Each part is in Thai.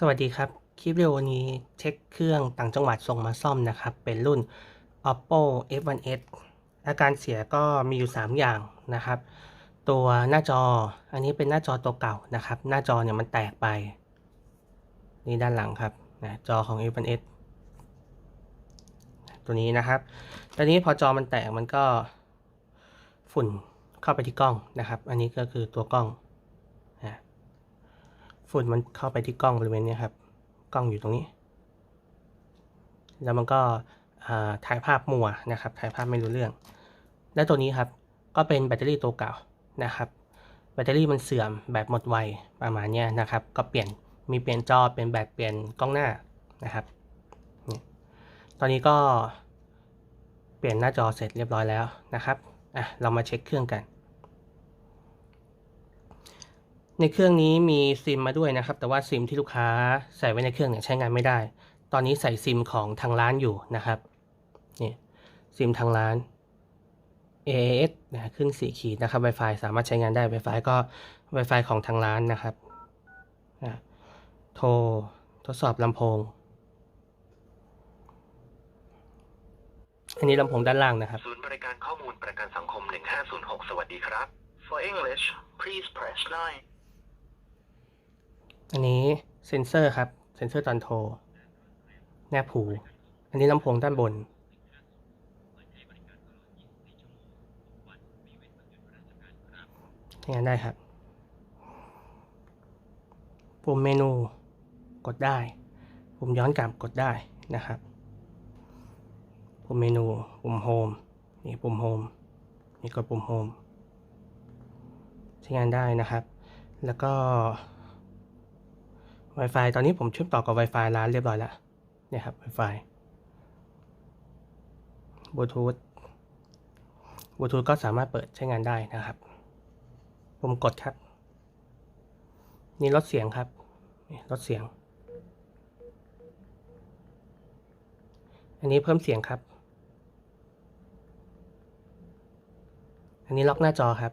สวัสดีครับ คลิปวิดีโอนี้เช็คเครื่องต่างจังหวัดส่งมาซ่อมนะครับ เป็นรุ่น oppo f1s อาการเสียก็มีอยู่ 3 อย่างนะครับ ตัวหน้าจออันนี้เป็นหน้าจอตัวเก่านะครับ หน้าจอเนี่ยมันแตกไป นี่ด้านหลังครับนะจอของ f1s ตัวนี้นะครับตอนนี้พอจอมันแตกมันก็ฝุ่นเข้าไปที่กล้องนะครับ อันนี้ก็คือตัวกล้อง ฝุ่นมันเข้าไปที่กล้องบริเวณนี้ครับ กล้องอยู่ตรงนี้ แล้วมันก็ถ่ายภาพมัวนะครับ ถ่ายภาพไม่รู้เรื่อง และตัวนี้ครับ ก็เป็นแบตเตอรี่ตัวเก่านะครับ แบตเตอรี่มันเสื่อมแบตหมดไวประมาณนี้นะครับ ก็เปลี่ยน มีเปลี่ยนจอ เป็นแบต เปลี่ยนกล้องหน้านะครับ ตอนนี้ก็เปลี่ยนหน้าจอเสร็จเรียบร้อยแล้วนะครับ อะ เรามาเช็คเครื่องกัน ในเครื่องนี้มีซิมมาด้วยนะครับ แต่ว่าซิมที่ลูกค้าใส่ไว้ในเครื่องเนี่ยใช้งานไม่ได้ ตอนนี้ใส่ซิมของทางร้านอยู่นะครับนี่ซิมทางร้าน AAS นะขึ้นสี่ขีดนะครับ Wi-Fi สามารถใช้งานได้ Wi-Fi ก็ Wi-Fi ของทางร้านนะครับอะโทรทดสอบลำโพง อันนี้ลำโพงด้านล่างนะครับ ศูนย์บริการข้อมูลประกันสังคม 1506 สวัสดีครับ For English please press 9 อันนี้เซ็นเซอร์ครับ เซ็นเซอร์ตอนโทร แนบหู อันนี้ลำโพงด้านบนใช้งานได้ครับ ปุ่มเมนูกดได้ ปุ่มย้อนกลับกดได้นะครับ ปุ่มเมนู ปุ่มโฮม นี่ปุ่มโฮม นี่กดปุ่มโฮมใช้งานได้นะครับ แล้วก็ Wi-Fi ตอนนี้ผมเชื่อมต่อกับ Wi-Fi ร้านเรียบร้อยแล้วเนี่ยครับ Wi-Fi บลูทูธบลูทูธก็สามารถเปิดใช้งานได้นะครับ ผมกดครับ นี่ลดเสียงครับนี่ลดเสียง อันนี้เพิ่มเสียงครับ อันนี้ล็อกหน้าจอครับ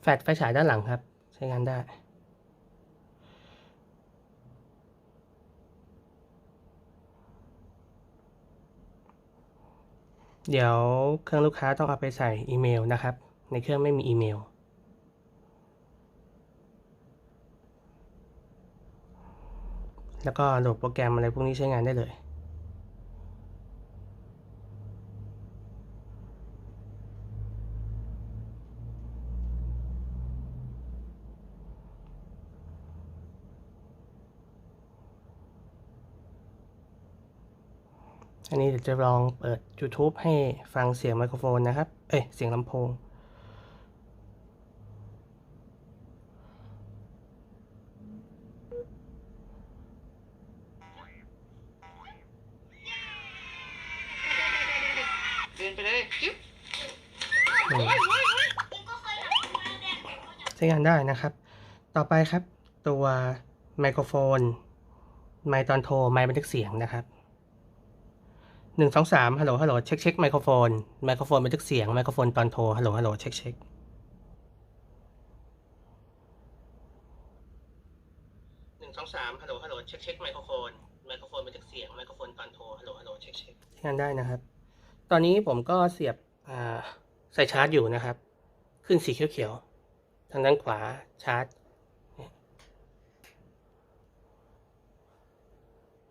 แฟลชไฟฉายด้านหลังครับ ใช้งานได้ เดี๋ยวเครื่องลูกค้าต้องเอาไปใส่อีเมลนะครับ ในเครื่องไม่มีอีเมลแล้วก็โหลดโปรแกรมอะไรพวกนี้ใช้งานได้เลย อันนี้เดี๋ยวจะลองเปิด YouTube ให้ฟังเสียงไมโครโฟนนะครับ เอ้ย เสียงลำโพง เดินไปเลยจิ๊บอืมใช้งานได้นะครับ ต่อไปครับ ตัวไมโครโฟน ไมค์ตอนโทร ไมค์บันทึกเสียงนะครับ หนึ่งสองสามฮัลโหลฮัลโหลเช็คเช็คไมโครโฟนไมโครโฟนบันทึกเสียงไมโครโฟนตอนโทรฮัลโหลฮัลโหลเช็คเช็คหนึ่งสองสามฮัลโหลฮัลโหลเช็คเช็คไมโครโฟนไมโครโฟนบันทึกเสียงไมโครโฟนตอนโทรฮัลโหลฮัลโหลเช็คเช็คใช้งานได้นะครับ ตอนนี้ผมก็เสียบใส่ชาร์จอยู่นะครับ ขึ้นสีเขียวๆทางด้านขวาชาร์จ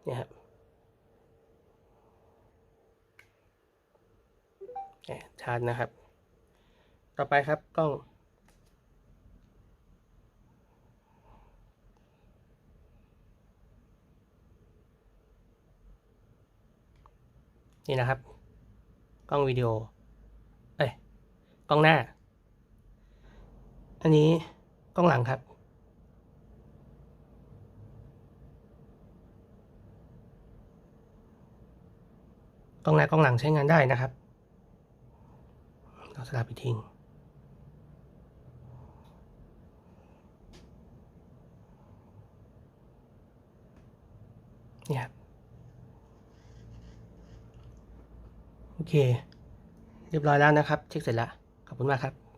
เนี่ยครับเนี่ย ชาร์จนะครับ ต่อไปครับกล้อง นี่นะครับ กล้องวิดีโอ เอ้ย กล้องหน้า อันนี้กล้องหลังครับกล้องหน้ากล้องหลังใช้งานได้นะครับ ต่อสลับไปทิ้งเนี่ยโอเค เรียบร้อยแล้วนะครับ เช็คเสร็จแล้ว ขอบคุณมากครับ